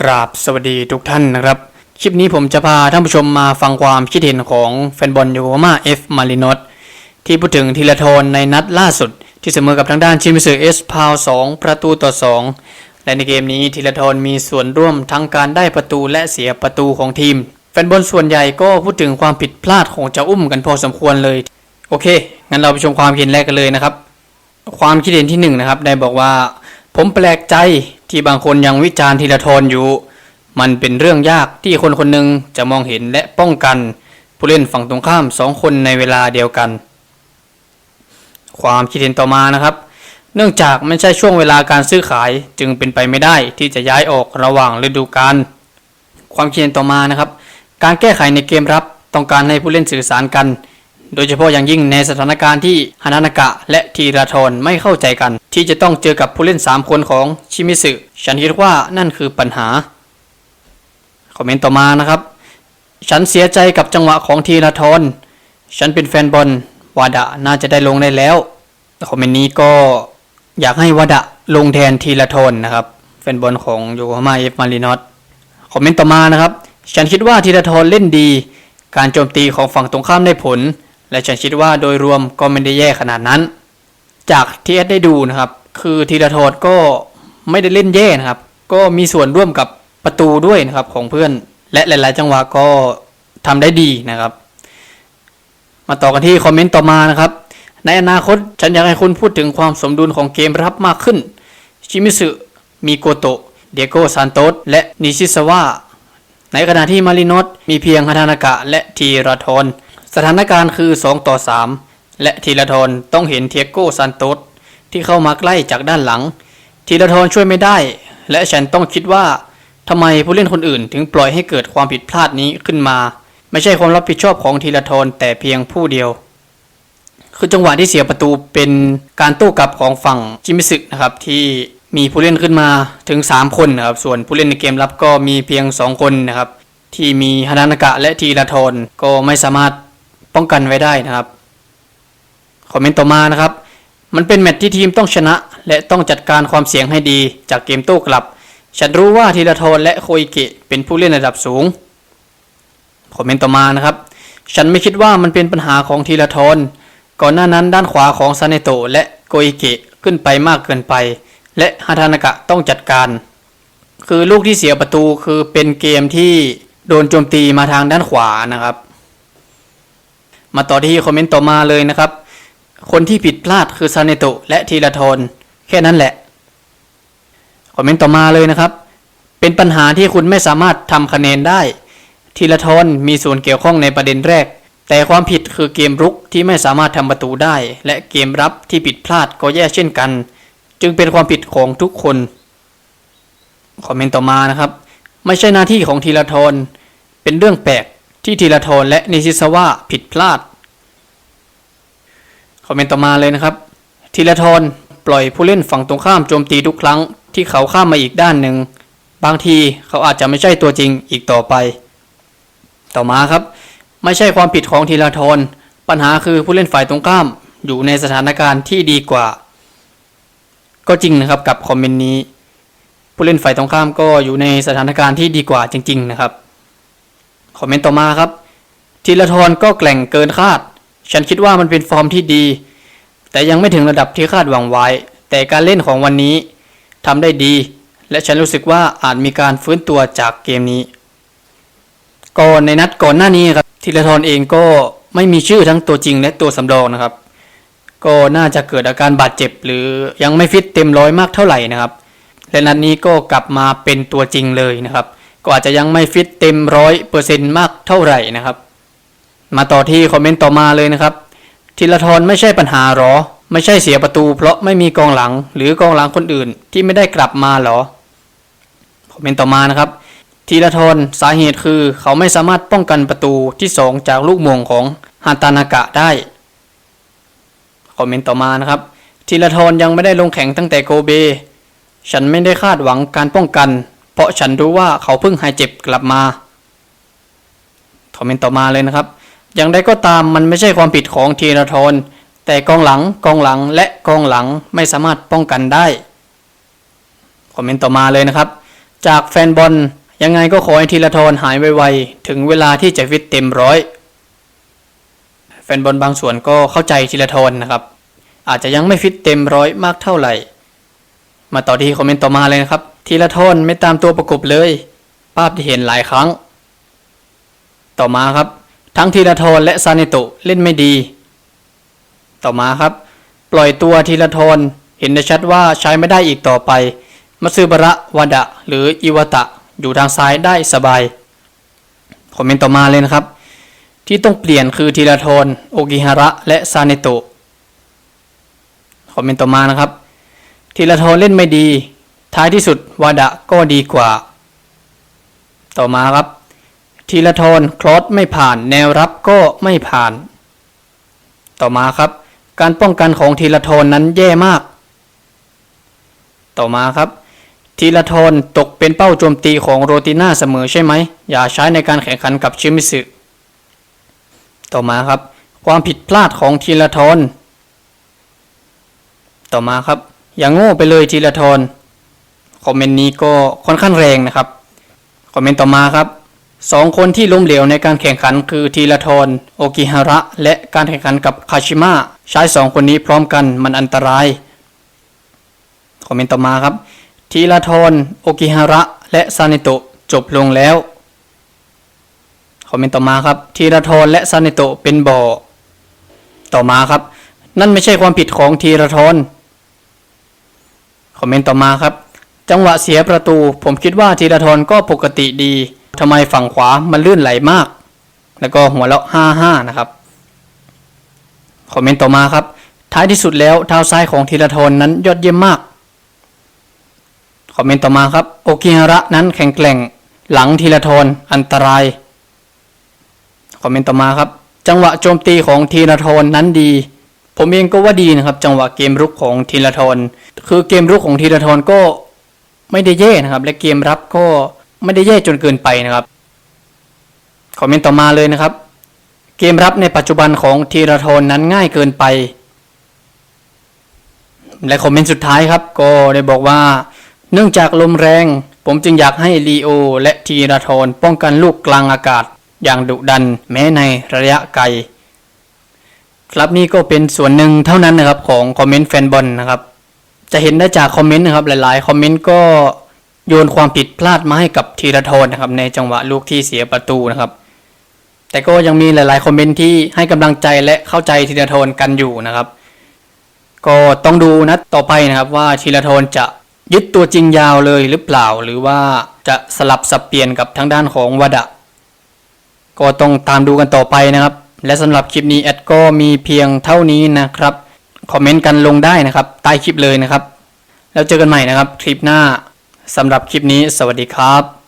กราบสวัสดีทุกท่านนะครับ คลิปนี้ผมจะพาท่านผู้ชมมาฟังความคิดเห็นของแฟนบอลโยโกมาเอฟมารินอสที่พูดถึงทีละทนในนัดล่าสุด ที่เสมอกับทางด้านชิมิสึเอสพาวสองประตูต่อ 2 และในเกมนี้ทีละทนมีส่วนร่วมทั้งการได้ประตูและเสียประตูของทีม แฟนบอลส่วนใหญ่ก็พูดถึงความผิดพลาดของเจ้าอุ้มกันพอสมควรเลย โอเค งั้นเราไปชมความคิดเห็นแรกกันเลยนะครับ ความคิดเห็นที่หนึ่งนะครับได้บอกว่า ผมแปลกใจ ที่บางคนยังวิจารณ์ธีรทรอยู่ มันเป็นเรื่องยากที่คนคนหนึ่งจะมองเห็นและป้องกัน ผู้เล่นฝั่งตรงข้ามสองคนในเวลาเดียวกัน ความคิดเห็นต่อมานะครับ เนื่องจากไม่ใช่ช่วงเวลาการซื้อขายจึงเป็นไปไม่ได้ที่จะย้ายออกระหว่างฤดูกาลความคิดเห็นต่อมานะครับ การแก้ไขในเกมรับต้องการให้ผู้เล่นสื่อสารกัน โดยเฉพาะอย่างยิ่งในสถานการณ์ที่ฮานานากะและทีราทรไม่เข้าใจกัน ที่จะต้องเจอกับผู้เล่น 3 คนของชิมิสึฉันคิดว่านั่นคือปัญหา คอมเมนต์ต่อมานะครับ ฉันเสียใจกับจังหวะของทีราทรฉันเป็นแฟนบอลวาดะน่าจะได้ลงได้แล้วคอมเมนต์นี้ก็อยากให้วาดะลงแทนทีละทนนะครับแฟนบอลของโยโกฮาม่าเอฟมารินอสคอมเมนต์ต่อมานะครับ ฉันคิดว่าทีละทนเล่นดี การโจมตีของฝั่งตรงข้ามได้ผล และฉันคิดว่าโดยรวมก็ไม่ได้แย่ขนาดนั้น จากที่เอสได้ดูนะครับ คือทีละทนก็ไม่ได้เล่นแย่นะครับ ก็มีส่วนร่วมกับประตูด้วยนะครับของเพื่อน และหลาย ๆ จังหวะก็ทำได้ดีนะครับ มาต่อกันที่คอมเมนต์ต่อมานะครับ ในอนาคตฉันอยากให้คุณพูดถึงความสมดุลของเกมรับมากขึ้น ชิมิสึมีโกโตะเดโกซานโตสและนิชิสวะในขณะที่มาริโนสมีเพียงฮาทานากะและทีราทอน สถานการณ์คือ 2 ต่อ 3 และทีราทอนต้องเห็นเทียโกซานโตสที่เข้ามาใกล้จากด้านหลัง ทีราทอนช่วยไม่ได้ และฉันต้องคิดว่าทำไมผู้เล่นคนอื่นถึงปล่อยให้เกิดความผิดพลาดนี้ขึ้นมา ไม่ใช่ความรับผิดชอบของทีราทอนแต่เพียงผู้เดียว คือจังหวะที่เสียประตูเป็นการโต้กลับของฝั่งจิมิสึนะครับที่มีผู้เล่นขึ้นมาถึง 3 คนนะครับ ส่วนผู้เล่นในเกมรับก็มีเพียง 2 คนนะครับ ที่มีฮานานากะและทีราทอนก็ไม่สามารถ ป้องกันไว้ได้นะครับคอมเมนต์ต่อมานะครับ มันเป็นแมตช์ที่ทีมต้องชนะ และต้องจัดการความเสี่ยงให้ดีจากเกมโต้กลับ ฉันรู้ว่าทีรทอนและโคอิเกะเป็นผู้เล่นระดับสูงคอมเมนต์ต่อมานะครับ ฉันไม่คิดว่ามันเป็นปัญหาของทีละทอนก่อนหน้านั้นด้านขวาของซาเนโตและโกอิเกะขึ้นไปมากเกินไป และฮาทานากะต้องจัดการ คือลูกที่เสียประตูคือเป็นเกมที่โดนโจมตีมาทางด้านขวานะครับ มาต่อที่คอมเมนต์ต่อมาเลยนะครับ คนที่ผิดพลาดคือซาเนโตและทีละทอนแค่นั้นแหละ คอมเมนต์ต่อมาเลยนะครับ เป็นปัญหาที่คุณไม่สามารถทำคะแนนได้ ทีละทอนมีส่วนเกี่ยวข้องในประเด็นแรก แต่ความผิดคือเกมรุกที่ไม่สามารถทำประตูได้ และเกมรับที่ผิดพลาดก็แย่เช่นกัน จึงเป็นความผิดของทุกคน คอมเมนต์ต่อมานะครับ ไม่ใช่หน้าที่ของทีละทอนเป็นเรื่องแปลก ที่ทีละทอนและนิชิสวะผิดพลาด คอมเมนต์ต่อมาเลยนะครับทีละทอนปล่อยผู้เล่นฝั่งตรงข้ามโจมตีทุกครั้งที่เขาข้ามมาอีกด้านหนึ่ง บางทีเขาอาจจะไม่ใช่ตัวจริงอีกต่อไป ต่อมาครับ ไม่ใช่ความผิดของทีละทอนปัญหาคือผู้เล่นฝ่ายตรงข้ามอยู่ในสถานการณ์ที่ดีกว่า ก็จริงนะครับกับคอมเมนต์นี้ ผู้เล่นฝ่ายตรงข้ามก็อยู่ในสถานการณ์ที่ดีกว่าจริง ๆ นะครับ คอมเมนต์ต่อมาครับทีละทอนก็แกล่งเกินคาด ฉันคิดว่ามันเป็นฟอร์มที่ดี แต่ยังไม่ถึงระดับที่คาดหวังไว้ แต่การเล่นของวันนี้ทำได้ดี และฉันรู้สึกว่าอาจมีการฟื้นตัวจากเกมนี้ก่อนในนัดก่อนหน้านี้ครับธีรทรเองก็ไม่มีชื่อทั้งตัวจริงและตัวสำรองนะครับ ก็น่าจะเกิดอาการบาดเจ็บ หรือยังไม่ฟิตเต็มร้อยมากเท่าไหร่นะครับและนัดนี้ก็กลับมาเป็นตัวจริงเลยนะครับ ก็อาจจะยังไม่ฟิตเต็มร้อยเปอร์เซ็นต์มากเท่าไหร่นะครับ มาต่อที่คอมเมนต์ต่อมาเลยนะครับธีรทรไม่ใช่ปัญหาหรอ ไม่ใช่เสียประตู เพราะไม่มีกองหลังหรือกองหลังคนอื่นที่ไม่ได้กลับมาหรอคอมเมนต์ต่อมานะครับทีละทอนสาเหตุคือเขาไม่สามารถป้องกันประตูที่ 2 จากลูกมงของฮาตานากะได้คอมเมนต์ต่อมานะครับทีละทอนยังไม่ได้ลงแข่งตั้งแต่โกเบ ฉันไม่ได้คาดหวังการป้องกัน เพราะฉันรู้ว่าเขาเพิ่งหายเจ็บกลับมาคอมเมนต์ต่อมาเลยนะครับ อย่างใดก็ตามมันไม่ใช่ความผิดของทีละทนแต่กองหลังกองหลังและกองหลังไม่สามารถป้องกันได้คอมเมนต์ต่อมาเลยนะครับ จากแฟนบอลยังไงก็ขอให้ธีรทรหายไวๆถึงเวลาที่จะฟิตเต็มร้อยแฟนบอลบางส่วนก็เข้าใจธีรทรนะครับ อาจจะยังไม่ฟิตเต็มร้อยมากเท่าไหร่ มาต่อที่คอมเมนต์ต่อมาเลยนะครับ ธีรทรไม่ตามตัวประกบเลย ภาพที่เห็นหลายครั้ง ต่อมาครับ ทั้งธีรทรและซาเนโตเล่นไม่ดี ต่อมาครับ ปล่อยตัวธีรทรเห็นได้ชัดว่าใช้ไม่ได้อีกต่อไปมาซึบาระวาดะ หรืออิวตะอยู่ทางซ้ายได้สบายคอมเมนต์ต่อมาเลยนะครับ ที่ต้องเปลี่ยนคือธีรทรโอกิฮาระและซาเนโตคอมเมนต์ต่อมานะครับธีรทรเล่นไม่ดี ท้ายที่สุดวาดะก็ดีกว่า ต่อมาครับธีรทรคลอสไม่ผ่าน แนวรับก็ไม่ผ่าน ต่อมาครับ การป้องกันของธีรทรนั้นแย่มาก ต่อมาครับธีรทรตกเป็นเป้าโจมตีของโรติน่าเสมอใช่ไหม อย่าใช้ในการแข่งขันกับชิมิสึต่อมาครับ ความผิดพลาดของธีรทรต่อมาครับ อย่างโง่ไปเลยธีรทร คอมเมนต์นี้ก็ค่อนข้างแรงนะครับ คอมเมนต์ต่อมาครับสองคนที่ล้มเหลวในการแข่งขันคือทีละทรโอกิฮาระ และการแข่งขันกับคาชิมะใช้สองคนนี้พร้อมกันมันอันตราย คอมเมนต์ต่อมาครับทีละทรโอกิฮาระ และซาเนโตะจบลงแล้ว คอมเมนต์ต่อมาครับทีละทรและซาเนโตะเป็นบ่อ ต่อมาครับ นั่นไม่ใช่ความผิดของทีละทรคอมเมนต์ต่อมาครับ จังหวะเสียประตู ผมคิดว่าธีรทรก็ปกติดีทำไมฝั่งขวามันลื่นไหลมาก แล้วก็หัวเราะห้าห้านะครับ คอมเมนต์ต่อมาครับ ท้ายที่สุดแล้วเท้าซ้ายของธีรทรนั้นยอดเยี่ยมมาก คอมเมนต์ต่อมาครับ โอกิฮาระนั้นแข็งแกร่ง หลังธีรทรอันตราย คอมเมนต์ต่อมาครับ จังหวะโจมตีของธีรทรนั้นดีผมเองก็ว่าดีนะครับ จังหวะเกมรุกของธีรทรคือเกมรุกของธีรทรก็ ไม่ได้แย่นะครับ และเกมรับก็ไม่ได้แย่จนเกินไปนะครับคอมเมนต์ต่อมาเลยนะครับ เกมรับในปัจจุบันของทีรทรนั้นง่ายเกินไป และคอมเมนต์สุดท้ายครับ ก็ได้บอกว่า เนื่องจากลมแรง ผมจึงอยากให้ลีโอ และทีรทรป้องกันลูกกลางอากาศ อย่างดุดันแม้ในระยะไกล ครับนี่ก็เป็นส่วนหนึ่งเท่านั้นนะครับของคอมเมนต์แฟนบอลนะครับ จะเห็นได้จากคอมเมนต์นะครับหลายๆ คอมเมนต์ก็โยนความผิดพลาดมาให้กับธีรทรนะครับ ในจังหวะลูกที่เสียประตูนะครับ แต่ก็ยังมีหลาย ๆ คอมเมนต์ที่ให้กำลังใจและเข้าใจธีรทรกันอยู่นะครับ ก็ต้องดูนะต่อไปนะครับว่าธีรทรจะยึดตัวจริงยาวเลยหรือเปล่า หรือว่าจะสลับสับเปลี่ยนกับทางด้านของวดะ ก็ต้องตามดูกันต่อไปนะครับ และสำหรับคลิปนี้แอดก็มีเพียงเท่านี้นะครับ คอมเมนต์กันลงได้นะครับ ใต้คลิปเลยนะครับ แล้วเจอกันใหม่นะครับ คลิปหน้าสำหรับคลิปนี้ สวัสดีครับ